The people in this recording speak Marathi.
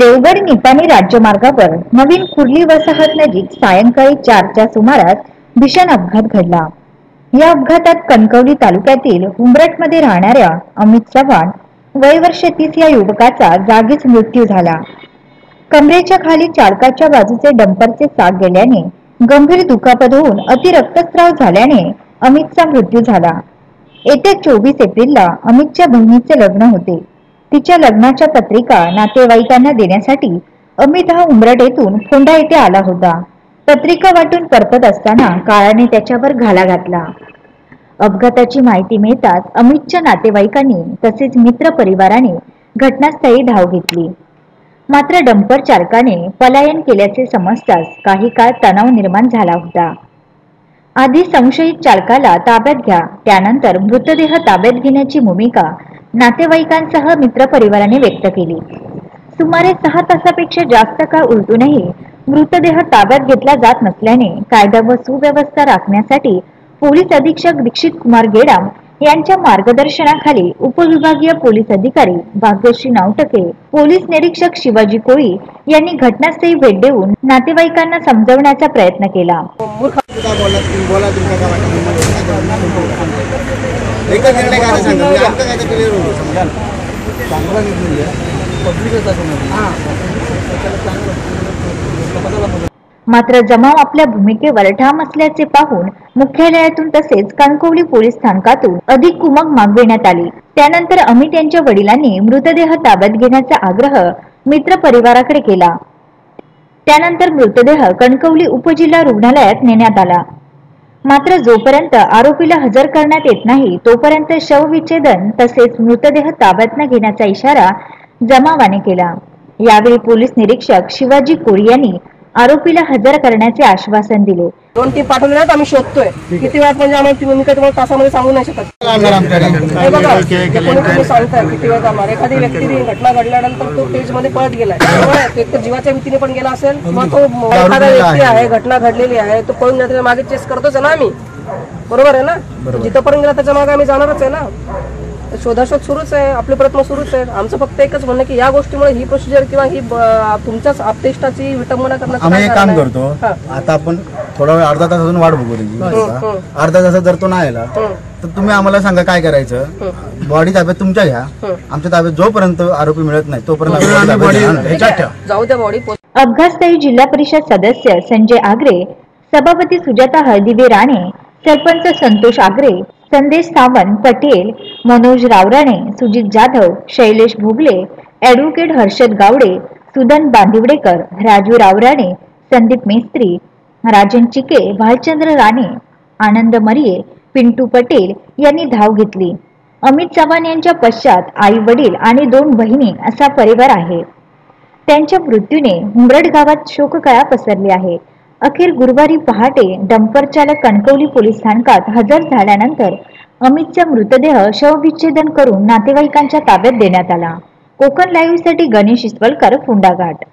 देवगड निपाणी राज्यमार्गावर नवीन कुर्ली वसाहत नजीक सायंकाळी चारच्या सुमारास भीषण अपघात घडला. या अपघातात कणकवली तालुक्यातील हुंबरटमध्ये राहणाऱ्या अमित चव्हाण वय वर्ष तीस या युवकाचा जागीच मृत्यू झाला. कमरेच्या खाली चालकाच्या बाजूचे डंपरचे साग गेल्याने गंभीर दुखापत होऊन अतिरक्तस्राव झाल्याने अमितचा मृत्यू झाला. येत्या चोवीस एप्रिलला अमितच्या बहिणीचे लग्न होते. तिच्या लग्नाच्या पत्रिका नातेवाईकांना देण्यासाठी अमित हा उमरड येथून फोंडा येथे आला होता. पत्रिका वाटून परतत असताना काळाने त्याच्यावर घाला घातला. अपघाताची माहिती मिळताच अमितच्या नातेवाईकांनी तसेच मित्र परिवाराने घटनास्थळी धाव घेतली. मात्र डंपर चालकाने पलायन केल्याचे समजताच काही काळ तणाव निर्माण झाला होता. आधी संशयित चालकाला ताब्यात घ्या त्यानंतर मृतदेह ताब्यात घेण्याची भूमिका नातेवाईकांसह मित्रपरिवाराने व्यक्त केली. सुमारे सहा तासापेक्षा जास्त काळ उलटूनही मृतदेह ताब्यात घेतला जात नसल्याने कायदा व सुव्यवस्था राखण्यासाठी पोलीस अधीक्षक दीक्षित कुमार गेडाम यांच्या मार्गदर्शनाखाली उपविभागीय पोलीस अधिकारी भाग्यश्री नावटके पोलीस निरीक्षक शिवाजी कोळी यांनी घटनास्थळी भेट देऊन नातेवाईकांना समजवण्याचा प्रयत्न केला. काय बोलला बोला तुमच्या काय वाटतं एकच निर्णय काय सांगा म्हणजे आमचं काय तर क्लिअर होईल चांगला निर्णय पब्लिकच मात्र जमाव आपल्या भूमिकेवर ठाम असल्याचे पाहून मुख्यालयातून तसेच कणकवली पोलीस स्थानकातून अधिक कुमक मागविण्यात आली. त्यानंतर अमित यांच्या वडिलांनी मृतदेह ताब्यात घेण्याचा आग्रह मित्र परिवाराकडे केला. त्यानंतर मृतदेह कणकवली उपजिल्हा रुग्णालयात नेण्यात आला. मात्र जोपर्यंत आरोपीला हजर करण्यात येत नाही तोपर्यंत शवविच्छेदन तसेच मृतदेह ताब्यात न घेण्याचा इशारा जमावाने केला. यावेळी पोलीस निरीक्षक शिवाजी कोरी यांनी आरोपीला हजर करण्याचे आश्वासन दिले. दोन टीम पाठवलेल्या आहेत आम्ही शोधतोय. किती वेळात म्हणजे आम्हाला ती भूमिका तुम्हाला तासामध्ये सांगू नाही शकत. हे बघा कोणी तुम्ही सांगताय किती वेळ जाणार? एखादी व्यक्ती घटना घडल्यानंतर तो स्टेजमध्ये पळत गेलाय. बरोबर आहे? तो एक तर जीवाच्या भीतीने पण गेला असेल मग तो एखादा व्यक्ती आहे. घटना घडलेली आहे तो पळून जाण्याच्या मागे चेस करतोच आहे ना आम्ही. बरोबर आहे ना? जिथपर्यंत गेला त्याच्यामागे आम्ही जाणारच आहे ना? शोधाशोध सुरूच आहे आपले प्रयत्न सुरूच आहेत. आमचं फक्त एकच म्हणणं की या गोष्टीमुळे ही प्रोसिजर किंवा ही तुमच्याच आपतेष्टाची विटंबना करण्याचं आम्ही एक काम? करतो. आता आपण थोडा वेळ अर्धा तास अजून वाट बघू त्याची अर्धा तासात जर तो नाही आला तर तुम्ही आम्हाला सांगा काय करायचं. बॉडी ताब्यात तुमच्या घ्या. आमच्या ताब्यात जोपर्यंत आरोपी मिळत नाही तोपर्यंत. जाऊ द्या बॉडी अपघातस्थळी जिल्हा परिषद सदस्य संजय आगरे सभापती सुजाता हळदिवे राणे सरपंच संतोष आगरे संदेश सावंत पटेल मनोज रावराणे सुजित जाधव शैलेश भोगले ॲडव्होकेट हर्षद गावडे सुदन बांदिवडेकर राजू रावराणे संदीप मेस्त्री राजन चिके भालचंद्र राणे आनंद मरिये पिंटू पटेल यांनी धाव घेतली. अमित चव्हाण यांच्या पश्चात आई वडील आणि दोन बहिणी असा परिवार आहे. त्यांच्या मृत्यूने उमरड गावात शोककळा पसरली आहे. अखेर गुरुवारी पहाटे डंपर चालक कणकवली पोलीस स्थानकात हजर झाल्यानंतर अमितचा मृतदेह शवविच्छेदन करून नातेवाईकांच्या ताब्यात देण्यात आला. कोकण लाईव्हसाठी गणेश इस्वलकर फुंडाघाट